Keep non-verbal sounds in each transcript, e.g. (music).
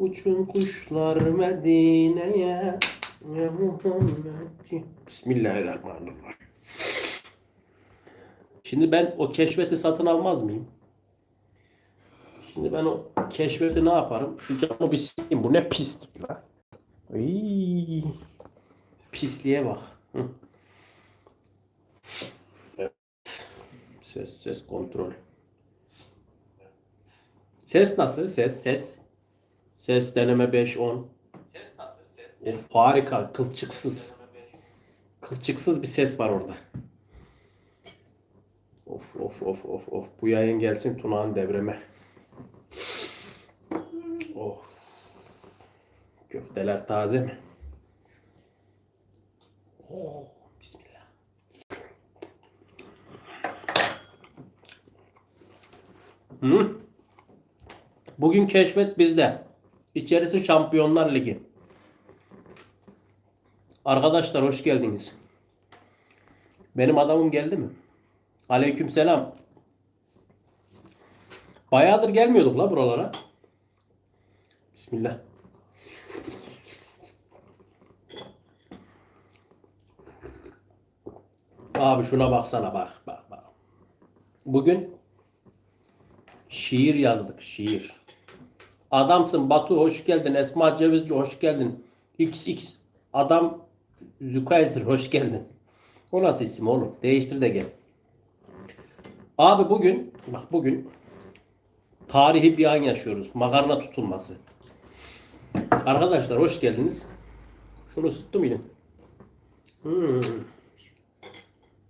Uçun kuşlar Medine'ye ya Muhammed. Bismillahirrahmanirrahim. Şimdi ben o keşfeti satın almaz mıyım? Şimdi ben o keşfeti ne yaparım? Şu camı bir sileyim. Bu ne pislik lan. Pisliğe bak. Hı. Evet. Ses ses kontrol. Ses nasıl? Ses ses. Ses deneme 5 10. Ses nasıl? Ses. Of harika. Kılçıksız. Kılçıksız bir ses var orada. Of of of of of. Bu yayın gelsin Tunağan devreme. Oh. Köfteler taze mi? Oh. Bismillah. Hı? Bugün keşfet bizde. İçerisi Şampiyonlar Ligi. Arkadaşlar hoş geldiniz. Benim adamım geldi mi? Aleykümselam. Bayağıdır gelmiyorduk la buralara. Bismillah. Abi şuna baksana bak bak bak. Bugün şiir yazdık şiir. Adamsın Batu hoş geldin. Esma Cevizci hoş geldin. XX adam Zükayzer hoş geldin. O nasıl isim oğlum? Değiştir de gel. Abi bugün bak bugün tarihi bir an yaşıyoruz. Makarna tutulması. Arkadaşlar hoş geldiniz. Şunu ısıttım yine. Hmm.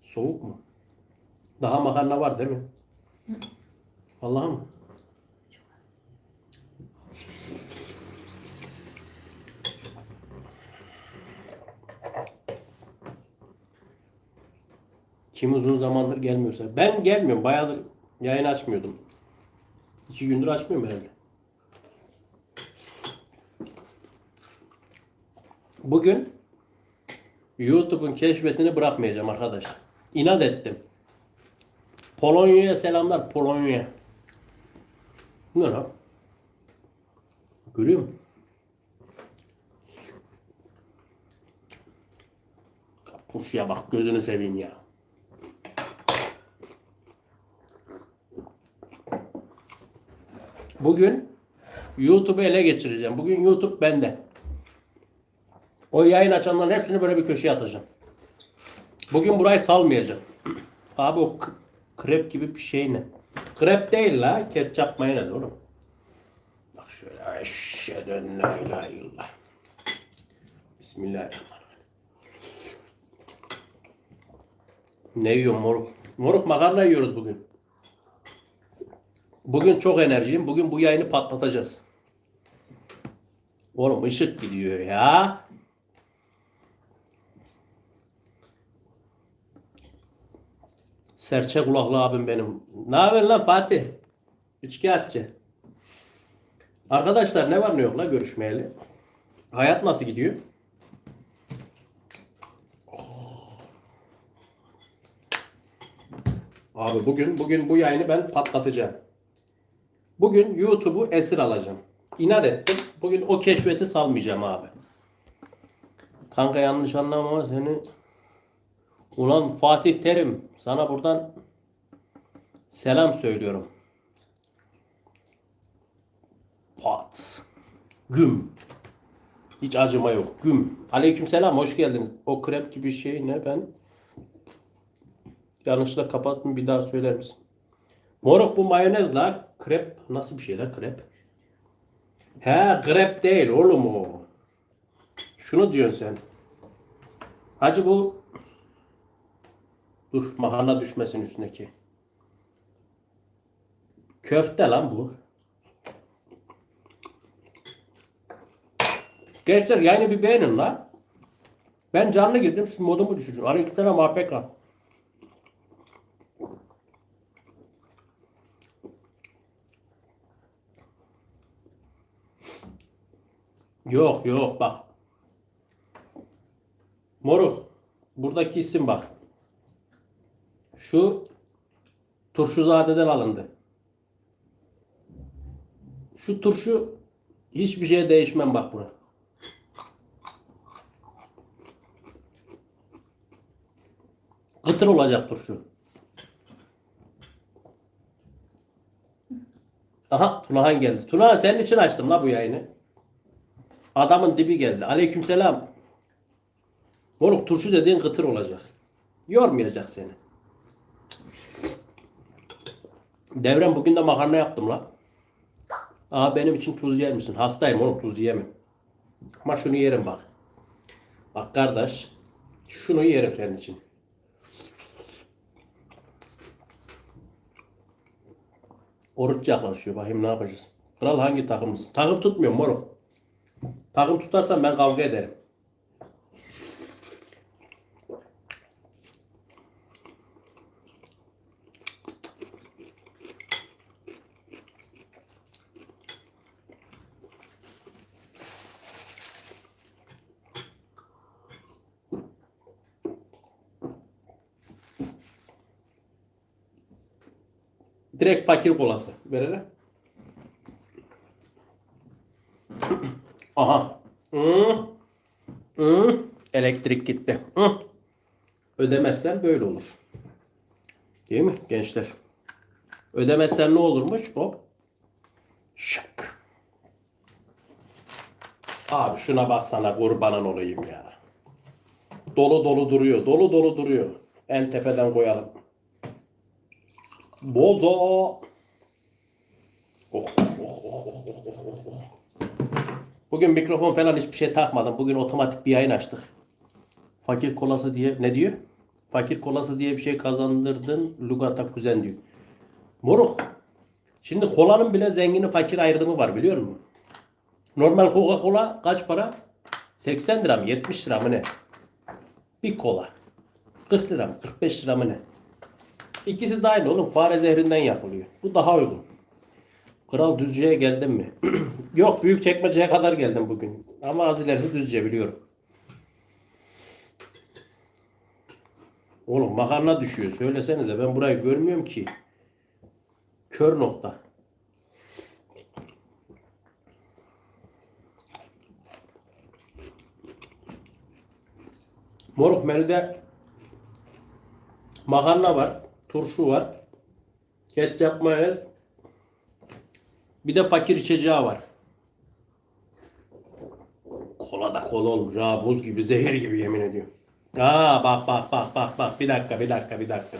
Soğuk mu? Daha makarna var değil mi? Vallahi mı? Kim uzun zamandır gelmiyorsa. Ben gelmiyorum. Bayağıdır yayın açmıyordum. İki gündür açmıyorum herhalde. Bugün YouTube'un keşfetini bırakmayacağım arkadaş. İnat ettim. Polonya'ya selamlar. Polonya. Ne lan? Görüyor musun? Turşuya bak gözünü seveyim ya. Bugün YouTube'u ele geçireceğim. Bugün YouTube bende. O yayın açanların hepsini böyle bir köşeye atacağım. Bugün burayı salmayacağım. (clears throat) Abi o krep gibi bir şey ne? Krep değil la. Ketçap mayonez oğlum. Bak şöyle. Eşhedü en la ilahe illallah. Bismillahirrahmanirrahim. Ne yiyorsun moruk? Moruk makarna yiyoruz bugün. Bugün çok enerjiyim. Bugün bu yayını patlatacağız. Oğlum ışık gidiyor ya. Serçe kulaklı abim benim. Ne haber lan Fatih? Üçkağıtçı. Arkadaşlar ne var ne yok la görüşmeyeli? Hayat nasıl gidiyor? Abi bugün bugün bu yayını ben patlatacağım. Bugün YouTube'u esir alacağım. İnat ettim. Bugün o keşfeti salmayacağım abi. Kanka yanlış anlama ama seni Ulan Fatih Terim sana buradan selam söylüyorum. Pat. Güm. Hiç acıma yok. Güm. Aleyküm selam. Hoş geldiniz. O krep gibi şey ne ben? Yanlışlıkla kapattım. Bir daha söyler misin? Moruk bu mayonez la. Krep. Nasıl bir şey la krep? He krep değil oğlum o. Şunu diyorsun sen. Hacı bu Dur makarna düşmesin üstündeki. Köfte lan bu. Gençler yayını bir beğenin la. Ben canlı girdim siz modumu düşürün. Aleykümselam APK. Yok yok bak. Moruk. Buradaki isim bak. Şu Turşuzade'den alındı. Şu turşu Hiçbir şeye değişmem bak buna. Kıtır olacak turşu. Aha Tunahan geldi. Tunahan senin için açtım la bu yayını. Adamın dibi geldi. Aleykümselam. Moruk turşu dediğin kıtır olacak. Yormayacak seni. Devrem bugün de makarna yaptım la. Aa benim için tuz yer misin? Hastayım oğlum tuz yiyemem. Ama şunu yerim bak. Bak kardeş. Şunu yerim senin için. Oruç yaklaşıyor. Bakayım ne yapacağız. Kral hangi takımız? Takım tutmuyorum moruk. Takım tutarsan ben kavga ederim. Direkt fakir kolası. Verelim. Aha. Hı. Hı. Elektrik gitti. Hı. Ödemezsen böyle olur. Değil mi gençler? Ödemezsen ne olurmuş? Hop. Şak. Abi şuna baksana kurbanın olayım ya. Dolu dolu duruyor. Dolu dolu duruyor. En tepeden koyalım. Bozo. Oh, oh, oh, oh, oh, oh, oh. Bugün mikrofon falan hiçbir şey takmadım. Bugün otomatik bir yayın açtık. Fakir kolası diye ne diyor? Fakir kolası diye bir şey kazandırdın. Lugata kuzen diyor. Moruk. Şimdi kolanın bile zengini fakir ayrımı var biliyor musun? Normal Coca-Cola kaç para? 80 lira mı? 70 lira mı ne? Bir kola. 40 lira mı? 45 lira mı ne? İkisi de aynı oğlum. Fare zehrinden yapılıyor. Bu daha uygun. Kral Düzce'ye geldin mi? (clears throat) Yok büyük çekmeceye kadar geldim bugün. Ama az ilerisi Düzce biliyorum. Oğlum makarna düşüyor. Söylesenize ben burayı görmüyorum ki. Kör nokta. Moruk menüde makarna var, turşu var, ketçap mayonez, bir de fakir içeceği var. Kola da kola olmuş ha buz gibi zehir gibi yemin ediyorum. Aa bak bak bak bak bak bir dakika bir dakika bir dakika.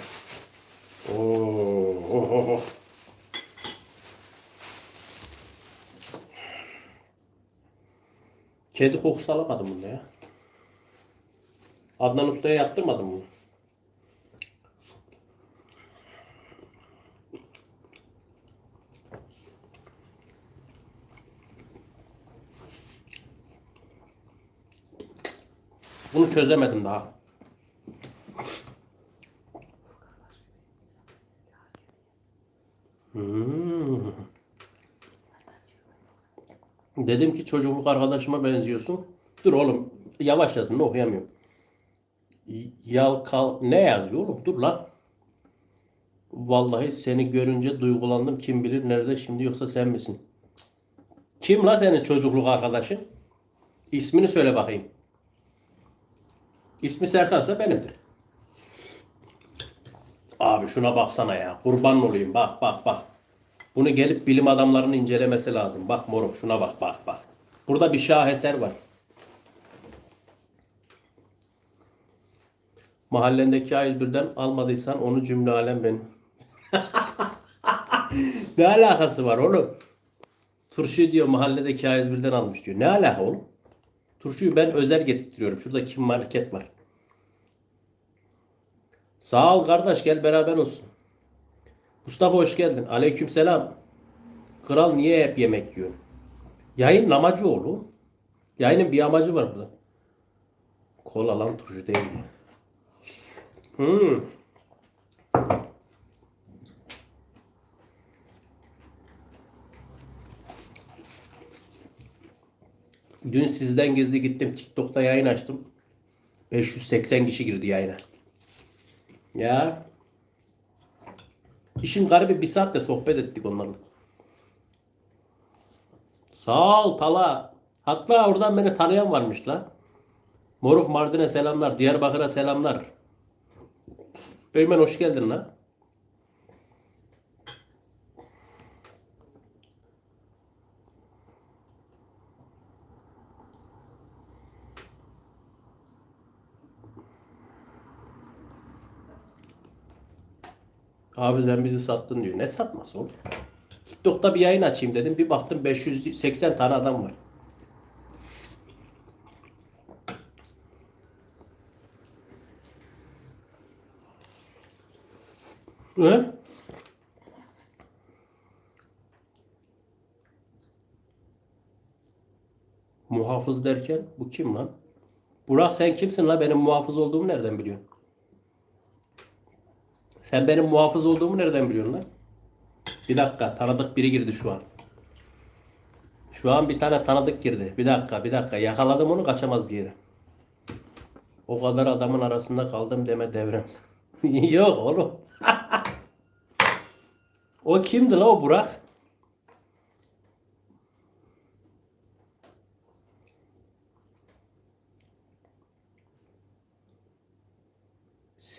Oo, oh, oh, oh. Kedi kokusu alamadım bunda ya. Adnan Usta'ya yaptırmadım bunu. Bunu çözemedim daha. Hmm. Dedim ki çocukluk arkadaşıma benziyorsun. Dur oğlum yavaş yazın ne okuyamıyorum. Yalkal ne yazıyor oğlum dur lan. Vallahi seni görünce duygulandım. Kim bilir nerede şimdi yoksa sen misin? Kim la senin çocukluk arkadaşın? İsmini söyle bakayım. İsmi Serkan'sa benimdir. Abi şuna baksana ya. Kurban olayım. Bak bak bak. Bunu gelip bilim adamlarının incelemesi lazım. Bak moruk şuna bak bak bak. Burada bir şaheser var. Mahallendeki ayı birden almadıysan onu cümle alem benim. (laughs) ne alakası var oğlum? Turşuyu diyor mahalledeki ayız birden almış diyor. Ne alaka oğlum? Turşuyu ben özel getirtiyorum. Şurada kim market var. Sağ ol kardeş gel beraber olsun. Mustafa hoş geldin. Aleykümselam. Kral niye hep yemek yiyor? Yayın amacı oğlum. Yayının bir amacı var burada. Kola lan turşu değil. Hmm. Dün sizden gizli gittim TikTok'ta yayın açtım. 580 kişi girdi yayına. Ya. İşin garibi bir saatte sohbet ettik onlarla. Sağ ol Tala. Hatta oradan beni tanıyan varmış la. Moruk Mardin'e selamlar. Diyarbakır'a selamlar. Beymen hoş geldin la. Abi sen bizi sattın diyor. Ne satması oğlum? TikTok'ta bir yayın açayım dedim. Bir baktım 580 tane adam var. Ne? Muhafız derken bu kim lan? Burak sen kimsin la? Benim muhafız olduğumu nereden biliyorsun? Sen benim muhafız olduğumu nereden biliyorsun lan? Bir dakika tanıdık biri girdi şu an. Şu an bir tane tanıdık girdi. Bir dakika bir dakika yakaladım onu kaçamaz bir yere. O kadar adamın arasında kaldım deme devrem. (laughs) Yok oğlum. (laughs) o kimdi la o Burak?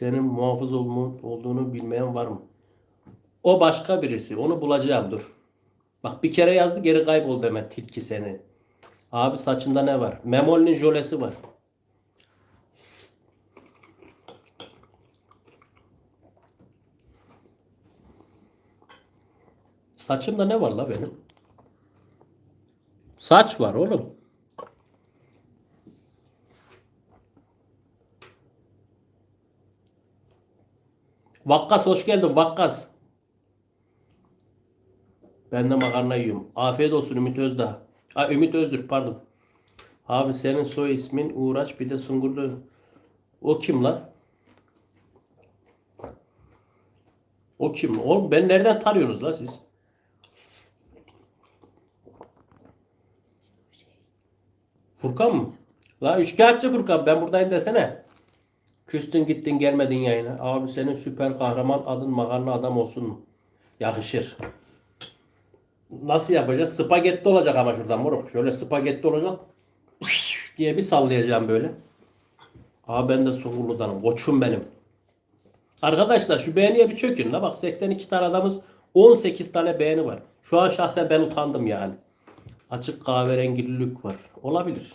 Senin muhafız olduğunu bilmeyen var mı? O başka birisi. Onu bulacağım dur. Bak bir kere yazdı geri kaybol deme tilki seni. Abi saçında ne var? Memoli'nin jölesi var. Saçımda ne var la benim? Saç var oğlum. Vakkas hoş geldin Vakkas. Ben de makarna yiyorum. Afiyet olsun Ümit Özdağ. Ha Ümit Özdür pardon. Abi senin soy ismin Uğraş bir de Sungurlu. O kim la? O kim? Oğlum ben nereden tanıyorsunuz la siz? Furkan mı? La üçkağıtçı Furkan ben buradayım desene. Küstün gittin gelmedin yayına. Abi senin süper kahraman adın makarna adam olsun mu? Yakışır. Nasıl yapacağız? Spagetti olacak ama şuradan moruk. Şöyle spagetti olacak. (laughs) diye bir sallayacağım böyle. Abi ben de Songurlu'danım. Koçum benim. Arkadaşlar şu beğeniye bir çökün. La bak 82 tane adamız 18 tane beğeni var. Şu an şahsen ben utandım yani. Açık kahverengilik var. Olabilir.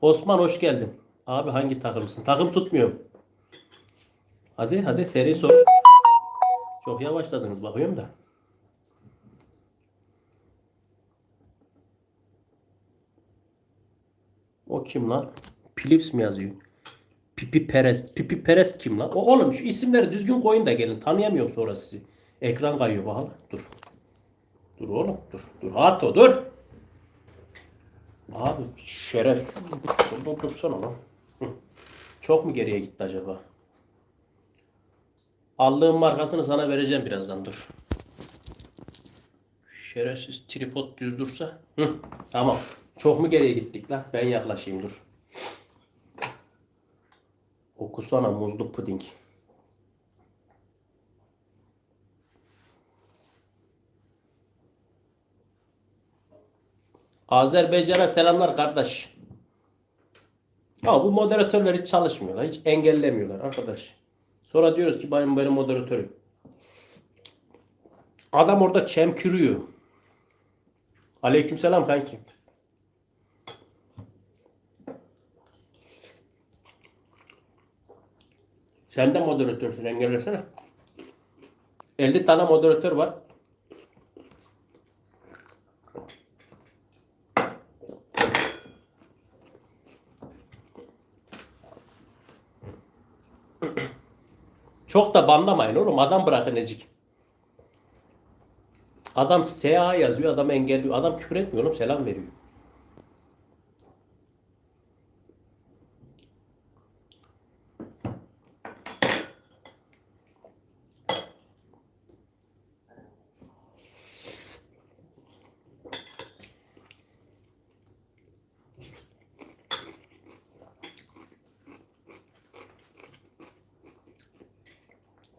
Osman hoş geldin. Abi hangi takımsın? Takım tutmuyorum. Hadi hadi seri sor. Çok yavaşladınız bakıyorum da. O kim lan? Philips mi yazıyor? Pipi Perez. Pipi Perez kim lan? O, oğlum şu isimleri düzgün koyun da gelin. Tanıyamıyorum sonra sizi. Ekran kayıyor bakalım. Dur. Dur oğlum. Dur. Dur. Hato dur. Abi şeref. Dur, dur dursana lan. Çok mu geriye gitti acaba? Allığın markasını sana vereceğim birazdan dur. Şerefsiz tripod düz dursa. Hı, tamam. Çok mu geriye gittik lan? Ben yaklaşayım dur. Okusana muzlu puding. Azerbaycan'a selamlar kardeş. Ya bu moderatörler hiç çalışmıyorlar. Hiç engellemiyorlar arkadaş. Sonra diyoruz ki benim benim moderatörüm. Adam orada çemkürüyor. Aleykümselam kanki. Sen de moderatörsün engellesene. 50 tane moderatör var. Çok da banlamayın oğlum. Adam bırakın Necik. Adam SA yazıyor. Adam engelliyor. Adam küfür etmiyor oğlum. Selam veriyor.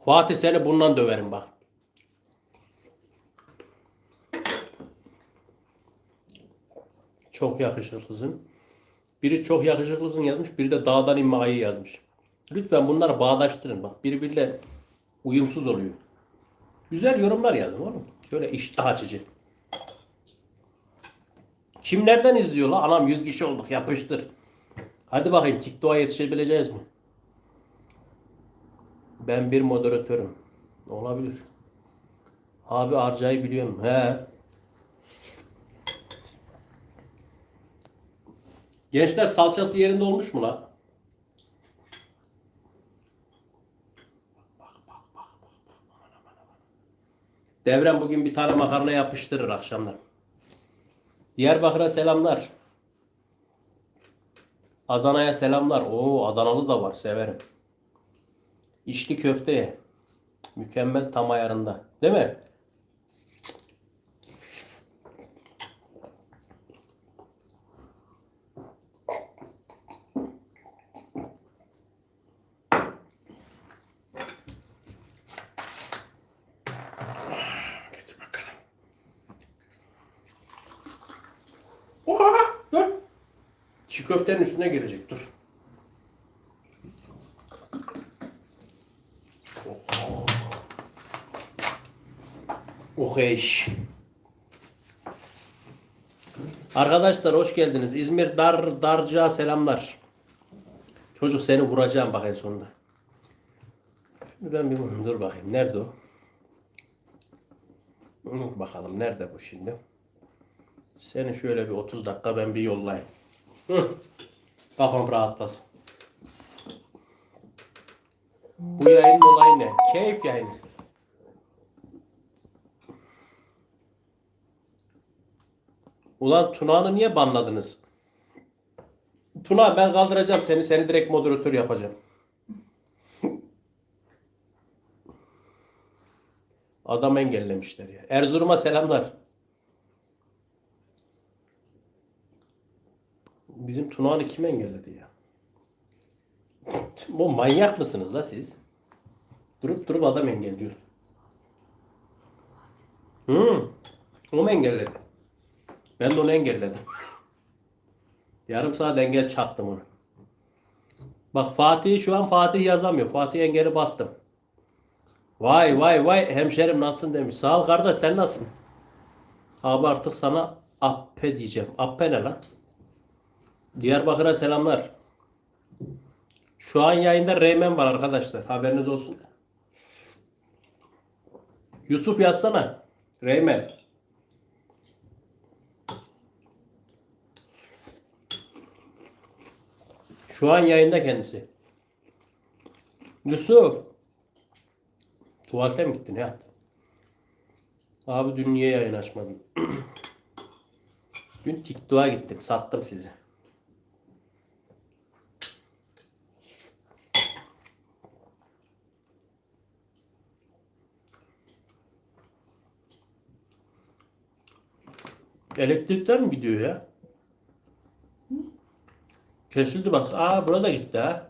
Fatih seni bundan döverim bak. Çok yakışıklısın. Biri çok yakışıklısın yazmış. Biri de dağdan inme yazmış. Lütfen bunları bağdaştırın. Bak birbiriyle uyumsuz oluyor. Güzel yorumlar yazın oğlum. Şöyle iştah açıcı. Kim nereden izliyor la? Anam 100 kişi olduk yapıştır. Hadi bakayım TikTok'a yetişebileceğiz mi? Ben bir moderatörüm. Olabilir. Abi Arca'yı biliyorum. He. Gençler salçası yerinde olmuş mu la? Devrem bugün bir tane makarna yapıştırır akşamdan. Diyarbakır'a selamlar. Adana'ya selamlar. Oo Adanalı da var severim. İçli köfte ye. Mükemmel tam ayarında. Değil mi? Çiğ köftenin üstüne gelecek. Dur. Eş. Arkadaşlar hoş geldiniz. İzmir Dar Darca selamlar. Çocuk seni vuracağım bak en sonunda. Ben bir dur bakayım. Nerede o? Dur bakalım nerede bu şimdi? Seni şöyle bir 30 dakika ben bir yollayayım. Hı. Kafam rahatlasın. Bu yayının olayı ne? Keyif yayını. Ulan Tuna'nı niye banladınız? Tuna ben kaldıracağım seni. Seni direkt moderatör yapacağım. Adam engellemişler ya. Erzurum'a selamlar. Bizim Tuna'nı kim engelledi ya? Bu manyak mısınız la siz? Durup durup adam engelliyor. Hmm. O mu engelledi? Ben de onu engelledim. (laughs) Yarım saat engel çaktım onu. Bak Fatih şu an Fatih yazamıyor. Fatih engeli bastım. Vay vay vay hemşerim nasılsın demiş. Sağ ol kardeş sen nasılsın? Abi artık sana appe diyeceğim. Appe ne lan? Diyarbakır'a selamlar. Şu an yayında Reymen var arkadaşlar. Haberiniz olsun. Yusuf yazsana. Reymen. Şu an yayında kendisi. Yusuf. Tuvalete mi gittin ya? Abi dün niye yayın açmadın? dün TikTok'a gittim. Sattım sizi. Elektrikler mi gidiyor ya? Bak. Aa burada gitti ha.